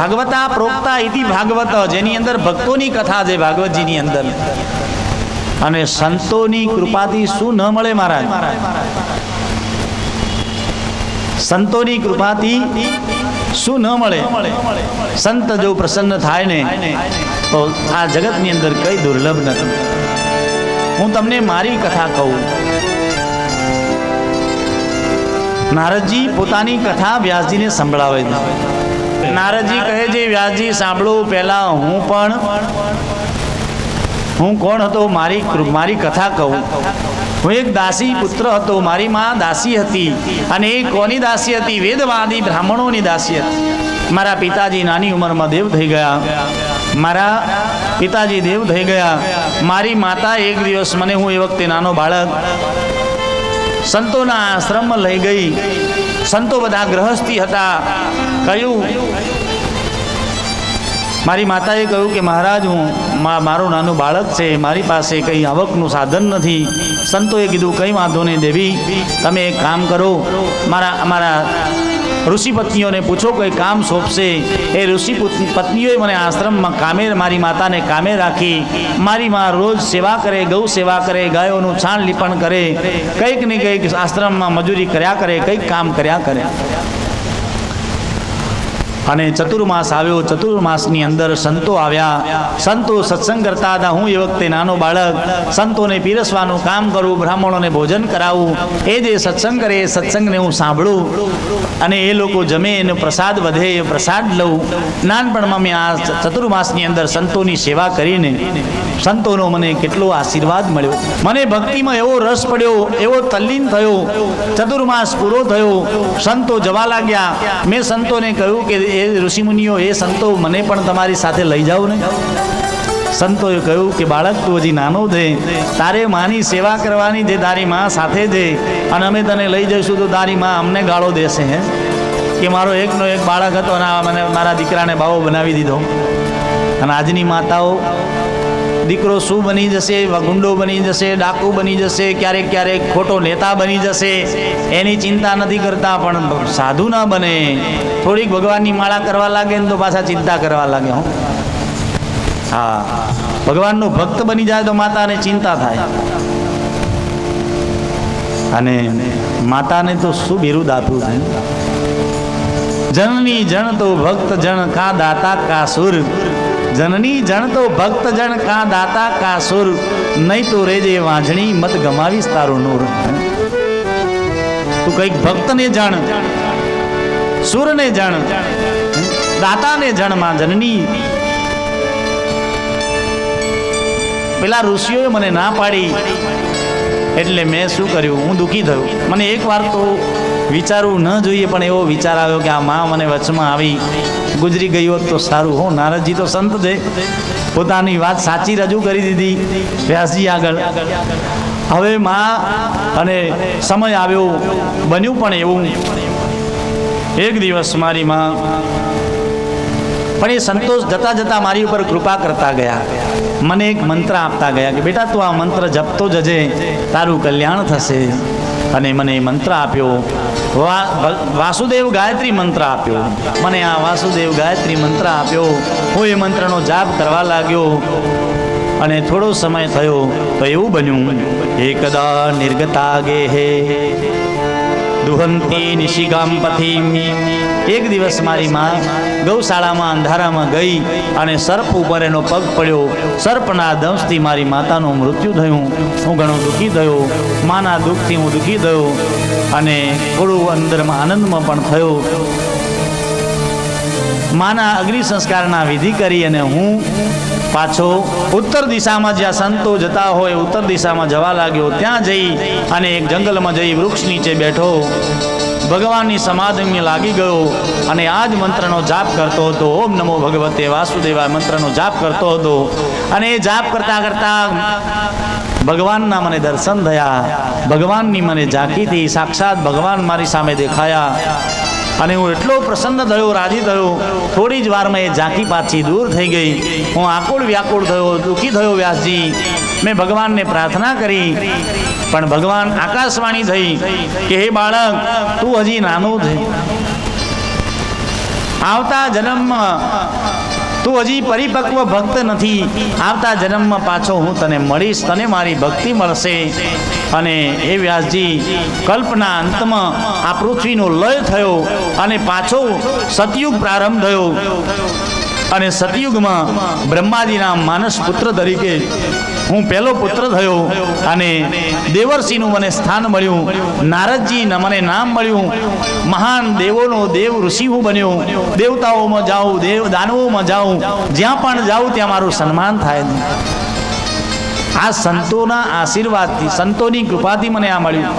ભાગવતા પ્રોક્તા ઇતિ ભાગવત, જેની અંદર ભક્તોની કથા છે ભાગવતજીની અંદર. અને સંતોની કૃપાથી શું ન મળે મહારાજ? સંતોની કૃપાથી શું ન મળે? સંત જો પ્રસન્ન થાય ને, તો આ જગતની અંદર કઈ દુર્લભ નથી. હું તમને મારી કથા કહું. નારદજી પોતાની કથા વ્યાસજીને સંભળાવે છે. નારદજી કહે છે, વ્યાસજી, સાંભળો, પહેલા હું પણ હું કોણ હતો? મારી મારી કથા કહું. હું એક દાસી પુત્ર હતો. મારી માં દાસી હતી અને એ કોની દાસી હતી? વેદવાદી, બ્રાહ્મણોની દાસી હતી. મારા પિતાજી નાની ઉંમરમાં દેવ થઈ ગયા. મારા પિતાજી દેવ થઈ ગયા. મારી માતા એક દિવસ મને હું એ વખતે નાનો બાળક સંતોના આશ્રમમાં લઈ ગઈ. સંતો બધા ગ્રહસ્થી હતા. કહ્યું, મારી માતાએ કહ્યું કે, મહારાજ, હું મારું નાનું બાળક છે, મારી પાસે કંઈ આવકનું સાધન નથી. સંતોએ કીધું, કંઈ વાંધો નહીં દેવી, તમે એક કામ કરો. મારા અમારા ઋષિ પત્નીઓને પૂછો, કોઈ કામ સોંપશે? એ ઋષિ પત્નીઓએ મને આશ્રમમાં કામે મારી માતાને કામે રાખી, મારી માં રોજ સેવા કરે, ગૌ સેવા કરે, ગાયોનું છાણ લીપણ કરે, કંઈક ને કંઈક આશ્રમમાં મજૂરી કર્યા કરે, કંઈક કામ કર્યા કરે. અને ચતુર્માસ આવ્યો. ચતુર્માસની અંદર સંતો આવ્યા. સંતો સત્સંગ કરતા હતા. હું એ વખતે નાનો બાળક. સંતોને પીરસવાનું કામ કરું, બ્રાહ્મણોને ભોજન કરાવું. એ જે સત્સંગ કરે, એ સત્સંગને હું સાંભળું. અને એ લોકો જમે એનો પ્રસાદ વધે, એ પ્રસાદ લઉં. નાનપણમાં મેં આ ચતુર્માસની અંદર સંતોની સેવા કરીને સંતોનો મને કેટલો આશીર્વાદ મળ્યો. મને ભક્તિમાં એવો રસ પડ્યો, એવો તલ્લીન થયો. ચતુર્માસ પૂરો થયો. સંતો જવા લાગ્યા. મેં સંતોને કહ્યું કે એ ઋષિમુનિઓ, એ સંતો મને પણ તમારી સાથે લઈ જાઓ ને. સંતોએ કહ્યું કે, બાળક, તું હજી નાનો છે તારે માની સેવા કરવાની છે તારી માં સાથે છે અને અમે તને લઈ જઈશું તો તારી માં અમને ગાળો દેશે, હે. કે મારો એકનો એક બાળક હતો અને મને મારા દીકરાને બાવો બનાવી દીધો. અને આજની માતાઓ દીકરો શું બની જશે ગુંડો બની જશે, ડાકુ બની જશે, ક્યારેક ક્યારેક ખોટો નેતા બની જશે, એની ચિંતા નથી કરતા, પણ સાધુ ના બને. થોડીક ભગવાનની માળા કરવા લાગે ને તો પાછા ચિંતા કરવા લાગે, હો. હા. ભગવાનનો ભક્ત બની જાય તો માતાને ચિંતા થાય. અને માતાને તો શું બિરુદ આપ્યું છે? જનની જણ તો ભક્ત જણ કા દાતા કા સુર? જનની જણ તો ભક્ત જણ કા દાતા કા સુર? નહીં તો રેજે વાંઝણી, મત ગમાવીશ તારું નૂર. તું કંઈક ભક્તને જણ, સુરને જણ, દાતાને જણમાં જનની. પેલા ઋષિઓએ મને ના પાડી. એટલે મેં શું કર્યું? હું દુઃખી થયો. મને એક વાર તો વિચારવું ન જોઈએ, પણ એવો વિચાર આવ્યો કે આ મા મને વચમાં આવી ગુજરી ગઈ હોત તો સારું. હો, નારદજી તો સંત છે. પોતાની વાત સાચી રજૂ કરી દીધી. વ્યાસજી આગળ. હવે મા અને સમય આવ્યો, બન્યું પણ એવું. એક દિવસ મારી માં, પણ એ સંતોષ જતા જતા મારી ઉપર કૃપા કરતા ગયા. મને એક મંત્ર આપતા ગયા કે, બેટા, તું આ મંત્ર જપતો જજે. તારું કલ્યાણ થશે. અને મને એ મંત્ર આપ્યો. વાસુદેવ ગાયત્રી મંત્ર આપ્યો. મને આ વાસુદેવ ગાયત્રી મંત્ર આપ્યો. હું એ મંત્રનો જાપ કરવા લાગ્યો. અને થોડો સમય થયો તો એવું બન્યું. એકદા નિર્ગતા ગેહે દુહંતી નિશિગામ પથી એક દિવસ મારી માં ગૌશાળામાં અંધારામાં ગઈ અને સર્પ ઉપર એનો પગ પડ્યો. સર્પના દંશથી મારી માતાનું મૃત્યુ થયું. હું ઘણો દુઃખી થયો. માના દુઃખથી હું દુઃખી થયો અને થોડું અંદરમાં આનંદમાં પણ થયો. માના અગ્નિ સંસ્કારના વિધિ કરી અને હું પાછો ઉત્તર દિશામાં જ્યાં સંતો જતા હોય, ઉત્તર દિશામાં જવા લાગ્યો, ત્યાં જઈ અને એક જંગલમાં જઈ વૃક્ષ નીચે બેઠો. ભગવાનની સમાધિને લાગી ગયો અને આ જ મંત્રનો જાપ કરતો હતો. ઓમ નમો ભગવતે વાસુદેવા મંત્રનો જાપ કરતો હતો. અને એ જાપ કરતા કરતા ભગવાનના મને દર્શન થયા. ભગવાનની મને ઝાંકી થઈ સાક્ષાત ભગવાન મારી સામે દેખાયા. અને હું એટલો પ્રસન્ન થયો, રાજી થયો. થોડી જ વારમાં એ ઝાંકી પાછી દૂર થઈ ગઈ. હું આકુળ વ્યાકુળ થયો, દુઃખી થયો વ્યાસજી. મેં ભગવાનને પ્રાર્થના કરી. પણ ભગવાન આકાશવાણી થઈ કે, હે બાળક, તું હજી નાનો થઈ આવતા જન્મમાં તું હજી પરિપક્વ ભક્ત નથી. આવતા જન્મમાં પાછો હું તને મળીશ. તને મારી ભક્તિ મળશે. અને એ વ્યાસજી, કલ્પના અંતમાં આ પૃથ્વીનો લય થયો અને પાછો સતયુગ પ્રારંભ થયો. અને સતયુગમાં બ્રહ્માજીના માનસ પુત્ર તરીકે હું પહેલો પુત્ર થયો અને દેવર્ષિનું મને સ્થાન મળ્યું નારદજી મને નામ મળ્યું, મહાન દેવોનો દેવ ઋષિ હું બન્યો, દેવતાઓમાં જાઉં, દેવ દાનવોમાં જાઉં, જ્યાં પણ જાઉં ત્યાં મારું સન્માન થાય. આ સંતોના આશીર્વાદથી, સંતોની કૃપાથી મને આ મળ્યું.